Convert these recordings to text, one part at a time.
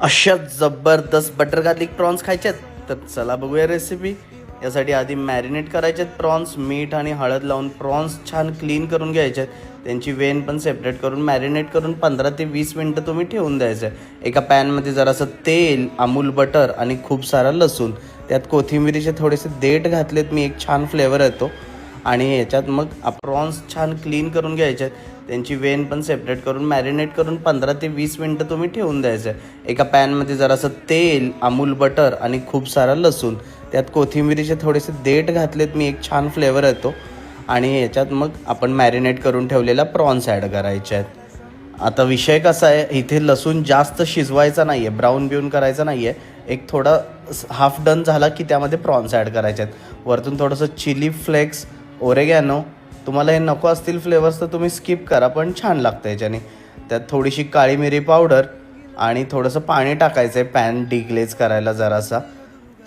अशा जबरदस्त butter garlic prawns खायच्यात तर चला बघूया रेसिपी यासाठी आधी मॅरिनेट करायचे आहेत प्रॉन्स मीठ आणि हळद लावून प्रॉन्स छान क्लीन करून घ्यायचे आहेत त्यांची वेन पण सेपरेट करून मॅरिनेट करून पंधरा ते वीस मिनटं तुम्ही ठेवून द्यायचं आहे एका पॅनमध्ये जरासं तेल अमूल बटर आणि खूप सारा लसूण. त्यात कोथिंबिरीचे थोडेसे देठ घातलेत मी एक छान फ्लेवर येतो आणि याच्यात मग प्रॉन्स छान क्लीन करून घ्यायचे आहेत. त्यांची वेन पण सेपरेट करून मॅरिनेट करून पंधरा ते वीस मिनटं तुम्ही ठेवून द्यायचं आहे एका पॅनमध्ये जरासं तेल अमूल बटर आणि खूप सारा लसूण. त्यात कोथिंबिरीचे थोडेसे देठ घातलेत मी एक छान फ्लेवर येतो. आणि याच्यात मग आपण मॅरिनेट करून ठेवलेला प्रॉन्स ॲड करायचे आहेत. आता विषय कसा आहे इथे लसूण जास्त शिजवायचा नाही आहे ब्राऊन बिऊन करायचा नाही आहे एक थोडा हाफ डन झाला की त्यामध्ये प्रॉन्स ॲड करायचे आहेत. वरतून थोडंसं चिली फ्लेक्स ओरेगॅनो तुम्हाला हे नको असतील फ्लेवर्स तर तुम्ही स्किप करा पण छान लागतं याच्याने. त्यात थोडीशी काळी मिरी पावडर आणि थोडंसं पाणी टाकायचं आहे पॅन डिग्लेज करायला जरासा.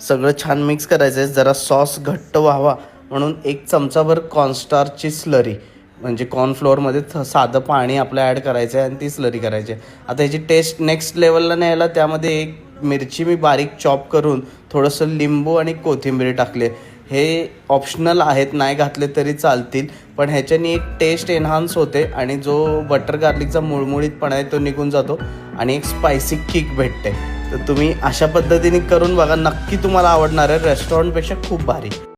सगळं छान मिक्स करायचं आहे जरा सॉस घट्ट व्हावा म्हणून एक चमचाभर कॉर्नस्टारची स्लरी म्हणजे कॉर्नफ्लोअरमध्ये थ- साधं पाणी आपलं ॲड करायचं आहे आणि ती स्लरी करायची आहे आता याची टेस्ट नेक्स्ट लेवलला न्यायला त्यामध्ये एक मिरची मी बारीक चॉप करून थोडंसं लिंबू आणि कोथिंबीर टाकले हे ऑप्शनल आहेत नाही घातले तरी चालतील. पण ह्याच्याने एक टेस्ट एन्हान्स होते आणि जो बटर गार्लिकचा मुळमुळीतपणा आहे तो निघून जातो आणि एक स्पायसी किक भेटते. तर तुम्ही अशा पद्धतीने करून बघा. नक्की तुम्हाला आवडणार आहे रेस्टॉरंटपेक्षा खूप भारी.